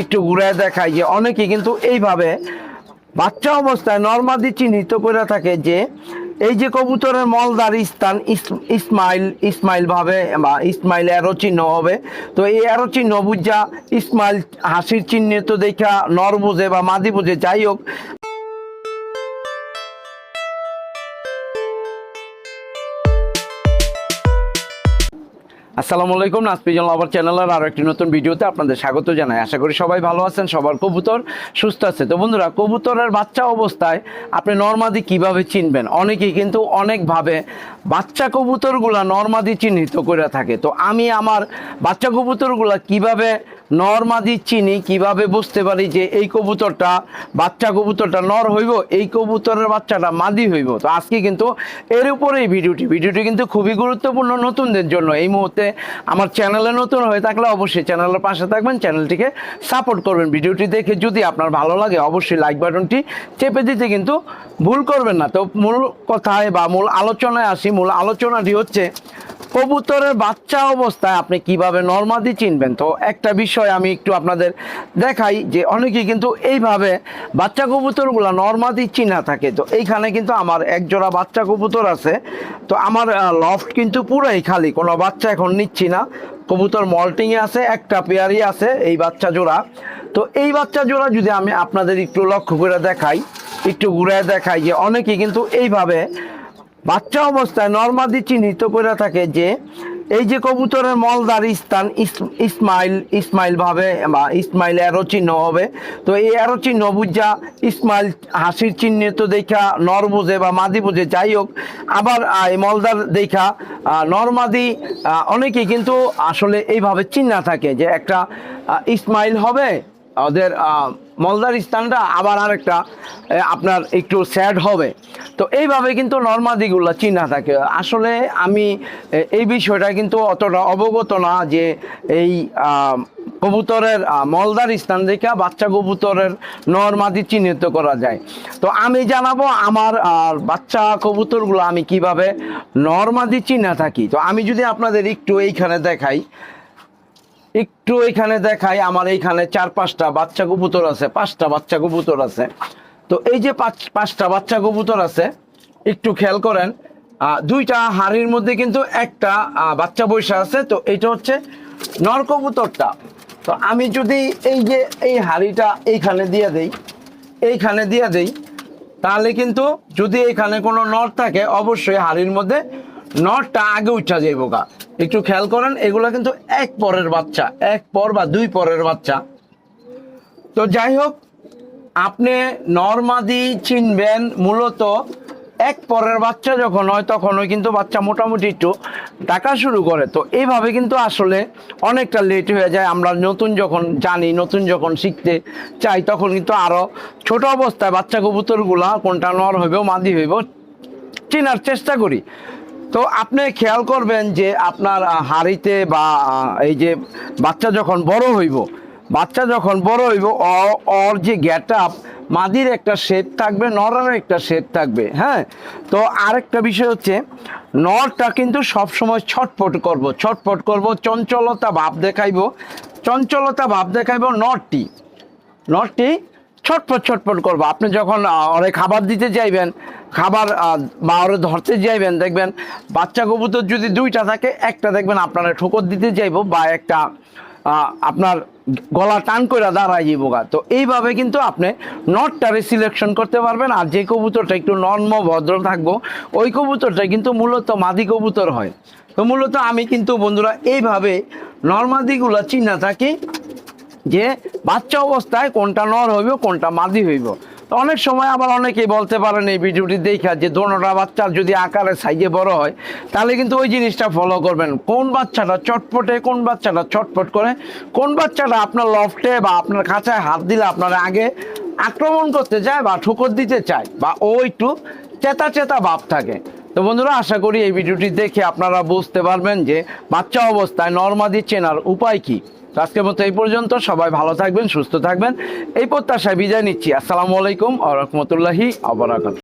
একটু ঘুরে দেখাই যে অনেকে কিন্তু এইভাবে বাচ্চা অবস্থায় নর্মাদি চিহ্নিত করে থাকে যে এই যে কবুতরের মলদার স্থান, ইস- ইসমাইল ইসমাইল ভাবে বা ইসমাইল এরো চিহ্ন হবে। তো এই এরো চিহ্ন বুঝা ইসমাইল হাসির চিহ্নিত দেখা নর বুঝে বা মাদি বুঝে যাই হোক। আসসালামু আলাইকুম নাসপিজন লাভার চ্যানেলের আরও একটি নতুন ভিডিওতে আপনাদের স্বাগত জানাই। আশা করি সবাই ভালো আছেন, সবার কবুতর সুস্থ আছে। তো বন্ধুরা, কবুতরের বাচ্চা অবস্থায় আপনি নর্মাদি কীভাবে চিনবেন? অনেকেই কিন্তু অনেকভাবে বাচ্চা কবুতরগুলা নর্মাদি চিহ্নিত করে থাকে। তো আমি আমার বাচ্চা কবুতরগুলা কীভাবে নর্মাদি চিনি, কীভাবে বুঝতে পারি যে এই কবুতরটা, বাচ্চা কবুতরটা নর হইব? এই কবুতরের বাচ্চাটা মাদি হইব? তো আজকে কিন্তু এর উপরে এই ভিডিওটি। ভিডিওটি কিন্তু খুবই গুরুত্বপূর্ণ নতুনদের জন্য। এই মুহূর্তে আমার চ্যানেলে নতুন হয়ে থাকলে অবশ্যই চ্যানেলের পাশে থাকবেন, চ্যানেলটিকে সাপোর্ট করবেন। ভিডিওটি দেখে যদি আপনার ভালো লাগে, অবশ্যই লাইক বাটনটি চেপে দিতে কিন্তু ভুল করবেন না। তো মূল কথায় বা মূল আলোচনায় আসি। মূল আলোচনাটি হচ্ছে কবুতরের বাচ্চা অবস্থায় আপনি কীভাবে নর্মাদি চিনবেন? তো একটা বিষয় আমি একটু আপনাদের দেখাই যে অনেকে কিন্তু এইভাবে বাচ্চা কবুতরগুলো নর্মাদি চিনা থাকে। তো এইখানে কিন্তু আমার একজোড়া বাচ্চা কবুতর আছে। তো আমার লফট কিন্তু পুরাই খালি, কোনো বাচ্চা এখন নিচ্ছি না। কবুতর মল্টিংয়ে আছে, একটা পেয়ারই আছে, এই বাচ্চা জোড়া। তো এই বাচ্চা জোড়া যদি আমি আপনাদের একটু লক্ষ্য করে দেখাই, একটু ঘুরে দেখাই যে অনেকে কিন্তু এইভাবে বাচ্চা অবস্থায় নর্মাদি চিহ্নিত করে থাকে যে এই যে কবুতরের মলদার স্থান ইসমাইল ইসমাইল ভাবে বা ইসমাইল এরো চিহ্ন হবে তো এই এরো চিহ্ন বুঝা ইসমাইল হাসির চিহ্নিত দেখা নর বুঝে বা মাদি বোঝে যাই হোক আবার এই মলদার দেখা নর্মাদি আহ, অনেকেই কিন্তু আসলে এইভাবে চিহ্না থাকে যে একটা ইসমাইল হবে ওদের মলদার স্থানটা আবার আরেকটা আপনার একটু স্যাড হবে। তো এইভাবে কিন্তু নর্মাদিগুলো চিহ্না থাকে। আসলে আমি এই বিষয়টা কিন্তু অতটা অবগত না যে এই কবুতরের মলদার স্থান থেকে বাচ্চা কবুতরের নর্মাদি চিহ্নিত করা যায়। তো আমি জানাব আমার, আর বাচ্চা কবুতরগুলো আমি কীভাবে নর্মাদি চিহ্না থাকি। তো আমি যদি আপনাদের একটু এইখানে দেখাই একটু এখানে দেখাই, আমার এইখানে চার পাঁচটা বাচ্চা কবুতর আছে, পাঁচটা বাচ্চা কবুতর আছে। তো এই যে পাঁচ, পাঁচটা বাচ্চা কবুতর আছে, একটু খেয়াল করেন দুইটা হাড়ির মধ্যে কিন্তু একটা বাচ্চা বৈশা আছে, তো এইটা হচ্ছে নর কবুতরটা। তো আমি যদি এই যে এই হাড়িটা এইখানে দিয়ে দেই, এইখানে দিয়ে দেই, তাহলে কিন্তু যদি এখানে কোনো নর থাকে, অবশ্যই হাড়ির মধ্যে নরটা আগে উঠা যাইব গা একটু খেয়াল করেন, এগুলো কিন্তু এক পরের বাচ্চা, এক পর বা দুই পরের বাচ্চা। তো যাই হোক, আপনি নর্মাদি চিনবেন মূলত এক পরের বাচ্চা যখন হয় তখন ওই কিন্তু বাচ্চা মোটামুটি একটু ডাকা শুরু করে। তো এইভাবে কিন্তু আসলে অনেকটা লেট হয়ে যায়। আমরা নতুন যখন জানি, নতুন যখন শিখতে চাই, তখন কিন্তু আরও ছোট অবস্থায় বাচ্চা কবুতরগুলা কোনটা নর হইব, মাদি হইব, চেনার চেষ্টা করি। তো আপনি খেয়াল করবেন যে আপনার হাঁড়িতে বা এই যে বাচ্চা যখন বড় হইব, বাচ্চা যখন বড় হইব ওর যে গেট আপ মাদির একটা শেপ থাকবে নরের একটা শেপ থাকবে হ্যাঁ? তো আরেকটা বিষয় হচ্ছে, নরটা কিন্তু সবসময় ছটপট করব ছটপট করব, চঞ্চলতা ভাব দেখাইব, চঞ্চলতা ভাব দেখাইব নরটি। নটটি ছটপট ছটপট করব। আপনি যখন ওরে খাবার দিতে চাইবেন খাবার বা ওরে ধরতে যাইবেন, দেখবেন বাচ্চা কবুতর যদি দুইটা থাকে, একটা দেখবেন আপনারা ঠোকর দিতে যাইব বা একটা আপনার গলা টান করে দাঁড়াই যাব গা। তো এইভাবে কিন্তু আপনি নটটারে সিলেকশন করতে পারবেন আর যে কবুতরটা একটু নর্ম, ভদ্র থাকব, ওই কবুতরটা কিন্তু মূলত মাদি কবুতর হয়। তো মূলত আমি কিন্তু বন্ধুরা এইভাবে নর্মাদিগুলো চিনা থাকি যে বাচ্চা অবস্থায় কোনটা নর হইব, কোনটা মাদি হইব। তো অনেক সময় আবার অনেকেই বলতে পারেন এই ভিডিওটি দেখা যে দোনোটা বাচ্চার যদি আকারে সাইজে বড় হয়, তাহলে কিন্তু ওই জিনিসটা ফলো করবেন। কোন বাচ্চাটা চটপটে, কোন বাচ্চাটা চটপট করে, কোন বাচ্চাটা আপনার লফটে বা আপনার কাছায় হাত দিলে আপনার আগে আক্রমণ করতে চায় বা ঠুকর দিতে চায় বা ও একটু চেতা চেতা ভাব থাকে। তো বন্ধুরা, আশা করি এই ভিডিওটি দেখে আপনারা বুঝতে পারবেন যে বাচ্চা অবস্থায় নর্মাদি চেনার উপায় কি। তো আজকের মতো এই পর্যন্ত। সবাই ভালো থাকবেন, সুস্থ থাকবেন। এই প্রত্যাশায় বিদায় নিচ্ছি। আসসালামু আলাইকুম আ রহমতুল্লাহি আবরাকাত